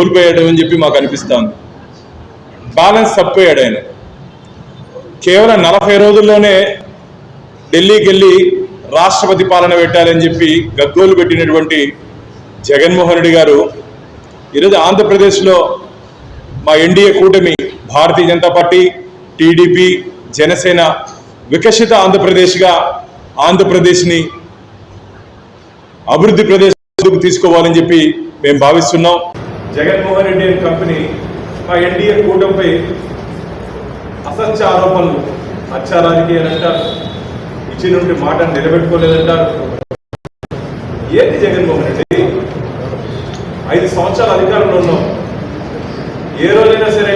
కోల్పోయాడు అని చెప్పి మాకు అనిపిస్తుంది. బ్యాలెన్స్ తప్పిపోయాడు ఆయన. కేవలం నలభై రోజుల్లోనే ఢిల్లీకి వెళ్ళి రాష్ట్రపతి పాలన పెట్టాలని చెప్పి గగ్గోలు పెట్టినటువంటి జగన్మోహన్ రెడ్డి గారు ఈరోజు ఆంధ్రప్రదేశ్లో మా ఎన్డీఏ కూటమి భారతీయ జనతా పార్టీ టీడీపీ జనసేన వికసిత ఆంధ్రప్రదేశ్గా ఆంధ్రప్రదేశ్ని అభివృద్ధి ప్రదేశ్ తీసుకోవాలని చెప్పి మేము భావిస్తున్నాం. జగన్మోహన్ రెడ్డి అండ్ కంపెనీ మా ఎన్డీఏ కూటమిపై అసత్య ఆరోపణలు హత్య రాజకీయాలు అంటారు ఇచ్చినటువంటి మాటను నిలబెట్టుకోలేదంటారు. ఏంటి జగన్మోహన్ రెడ్డి? ఐదు సంవత్సరాల అధికారంలో ఉన్నాం. ఏ రోజైనా సరే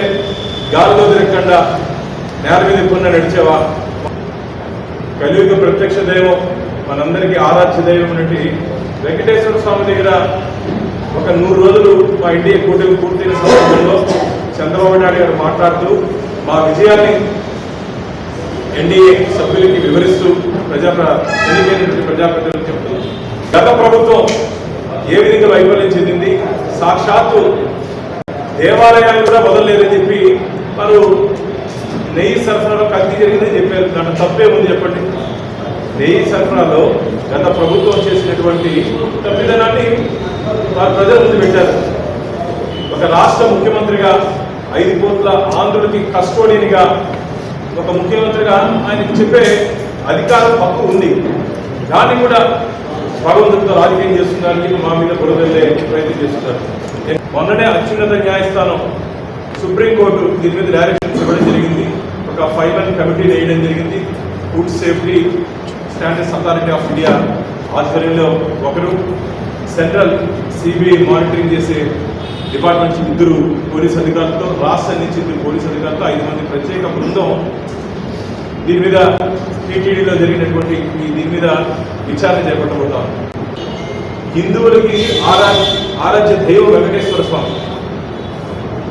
గాలిలో తిరగకుండా నేల మీద ఎప్పుడున్నా నడిచేవా? కలియుగ ప్రత్యక్ష దైవం మనందరికీ ఆరాధ్య దైవం అనేటి వెంకటేశ్వర స్వామి దగ్గర ఒక నూరు రోజులు మా ఇండియా కూటమి పూర్తయిన సందర్భంలో చంద్రబాబు నాయుడు గారు మాట్లాడుతూ మా విజయాన్ని ఎన్డీఏ సభ్యులకి వివరిస్తూ ప్రజా ఎన్నికైనటువంటి ప్రజాప్రతినిధులు చెప్తూ గత ప్రభుత్వం ఏ విధంగా వైఫల్యం చెందింది? సాక్షాత్తు దేవాలయాలు కూడా వదలలేదని చెప్పి వారు నెయ్యి సరఫరాలో కల్తీ జరిగిందని చెప్పారు. దాంట్లో తప్పే ఉంది చెప్పండి. నెయ్యి సరఫరాలో గత ప్రభుత్వం చేసినటువంటి తప్పిదనాన్ని ప్రజల ముందు పెట్టారు. ఒక రాష్ట్ర ముఖ్యమంత్రిగా ఐదు కోట్ల ఆంధ్రుడికి కస్టోడియన్గా ఒక ముఖ్యమంత్రిగా ఆయనకు చెప్పే అధికారం హక్కు ఉంది. దాన్ని కూడా భగవంతుడితో రాజకీయం చేస్తున్నారు మా మీద బురదల్లే ప్రయత్నం చేస్తున్నారు. మొన్ననే అత్యున్నత న్యాయస్థానం సుప్రీంకోర్టు దీని మీద డైరెక్షన్స్ ఇవ్వడం జరిగింది. ఒక ఫైవ్ మెన్ కమిటీ వేయడం జరిగింది. Food safety standards authority of India ఆధ్వర్యంలో ఒకరు సెంట్రల్ సిబిఐ మానిటరింగ్ చేసే డిపార్ట్మెంట్ నుంచి ఇద్దరు పోలీస్ అధికారులతో రాష్ట్రం నుంచి ఇద్దరు పోలీస్ అధికారులతో ఐదు మంది ప్రత్యేక బృందం దీని మీద టీటీడీలో జరిగినటువంటి ఈ దీని మీద విచారణ చేపట్టబోతాం హిందువులకి ఆరాధ్య ఆరాధ్య దైవం వెంకటేశ్వర స్వామి.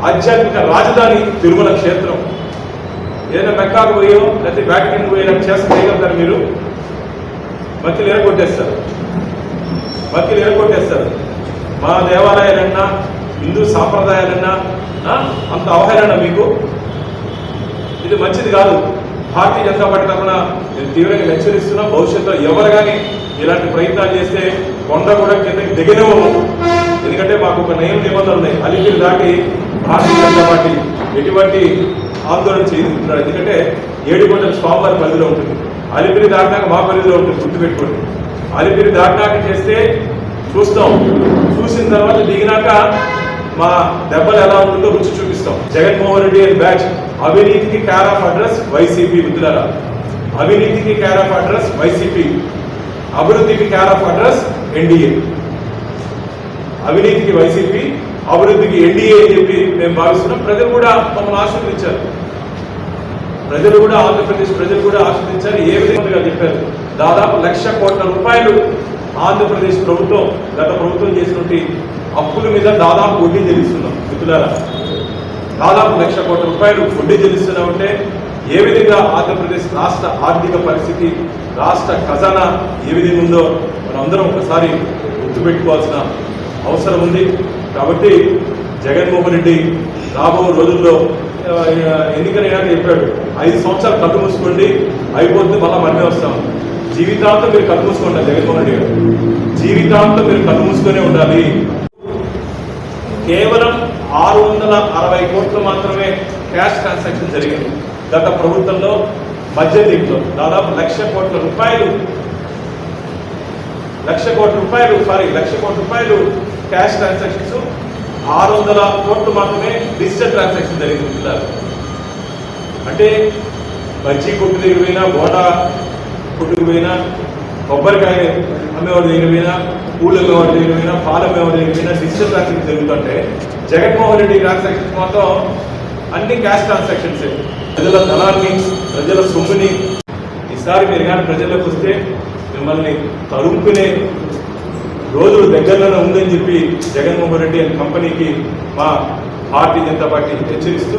ఆధ్యాత్మిక రాజధాని తిరుమల క్షేత్రం. ఏదైనా మెక్కాకు పోయో లేకపోతే వ్యాటికన్ పోయేలా చేస్తే చేయగలుగుతారు మీరు? భక్తులు ఎరగొట్టేస్తారు భక్తులు ఎరగొట్టేస్తారు మా దేవాలయాలన్నా హిందూ సాంప్రదాయాలన్నా అంత అవహేళన మీకు. ఇది మంచిది కాదు. భారతీయ జనతా పార్టీ తరఫున నేను తీవ్రంగా హెచ్చరిస్తున్నా. భవిష్యత్తులో ఎవరు కానీ ఇలాంటి ప్రయత్నాలు చేస్తే కొండ కూడా కిందకి దిగనివ్వము. ఎందుకంటే మాకు ఒక నయం నిబంధనలు ఉన్నాయి అలిపిరి దాటి భారతీయ జనతా పార్టీ ఎటువంటి ఆందోళన చేస్తున్నాడు ఎందుకంటే ఏడుకొండల స్వామివారి పరిధిలో ఉంటుంది. అలిపిరి దాటినాక మా పరిధిలో ఉంటుంది. గుర్తుపెట్టుకోండి. అలిపిరి దాటినాక చేస్తే చూస్తాం. చూసిన తర్వాత దిగినాక మా దెబ్బలు ఎలా ఉంటుందో రుచి చూపిస్తాం. జగన్మోహన్ రెడ్డి అండ్ బ్యాచ్ అవినీతికి క్యార్ ఆఫ్ అడ్రస్ వైసీపీ మిత్రులారా. అవినీతికి క్యార్ ఆఫ్ అడ్రస్ వైసీపీ అభివృద్ధికి క్యార్ ఆఫ్ అడ్రస్ ఎన్డీఏ అవినీతికి వైసీపీ అభివృద్ధికి ఎన్డీఏ అని చెప్పి మేము భావిస్తున్నాం. ప్రజలు కూడా మమ్మల్ని ఆశీర్వదించారు. ప్రజలు కూడా ఆంధ్రప్రదేశ్ ప్రజలు కూడా ఆశీర్వదించారు. ఏ విధంగా చెప్పారు? దాదాపు లక్ష కోట్ల రూపాయలు ఆంధ్రప్రదేశ్ ప్రభుత్వం గత ప్రభుత్వం చేసినటువంటి అప్పుల మీద దాదాపు వడ్డీ చెల్లిస్తున్నాం. మిత్రులారా దాదాపు లక్ష కోట్ల రూపాయలు వడ్డీ చెల్లిస్తున్నామంటే ఏ విధంగా ఆంధ్రప్రదేశ్ రాష్ట్ర ఆర్థిక పరిస్థితి రాష్ట్ర ఖజానా ఏ విధంగా ఉందో మనందరం ఒకసారి గుర్తుపెట్టుకోవాల్సిన అవసరం ఉంది. కాబట్టి జగన్మోహన్ రెడ్డి రాబో రోజుల్లో ఎన్నికలు ఎన్నికలైనాక చెప్పాడు. ఐదు సంవత్సరాలు కళ్ళు మూసుకోండి అయిపోతుంది మళ్ళీ మనమే వస్తాం. జీవితాంతం మీరు కళ్ళు జగన్మోహన్ రెడ్డి గారు జీవితాంతం మీరు కళ్ళు ఉండాలి. కేవలం ఆరు వందల అరవై కోట్లు మాత్రమే క్యాష్ ట్రాన్సాక్షన్ జరిగింది. గత ప్రభుత్వంలో మధ్య దీంట్లో దాదాపు లక్ష కోట్ల రూపాయలు లక్ష కోట్ల రూపాయలు సారీ లక్ష కోట్ల రూపాయలు క్యాష్ ట్రాన్సాక్షన్స్ ఆరు వందల కోట్లు మాత్రమే డిజిటల్ ట్రాన్సాక్షన్ జరిగింది. అంటే బజ్జీ కొట్టు దగ్గర పోయినా బోటా కొట్టుకు పోయినా కొబ్బరికాయ అమ్మేవాడి దగ్గర మీద పూలు అమ్మేవాడి దగ్గర మీద పాలు అమ్మేవాడి దగ్గర మీద డిజిటల్ ట్రాన్సాక్షన్ జరుగుతుంటే జగన్మోహన్ రెడ్డి ట్రాన్సాక్షన్స్ మాత్రం అన్ని క్యాష్ ట్రాన్సాక్షన్స్ ప్రజల ధనాన్ని ప్రజల సొమ్ముని ఈసారి మీరు కానీ ప్రజల్లోకి వస్తే మిమ్మల్ని తరుముకునే రోజులు దగ్గరలోనే ఉందని చెప్పి జగన్మోహన్ రెడ్డి అండ్ కంపెనీకి మా భారతీయ జనతా పార్టీ హెచ్చరిస్తూ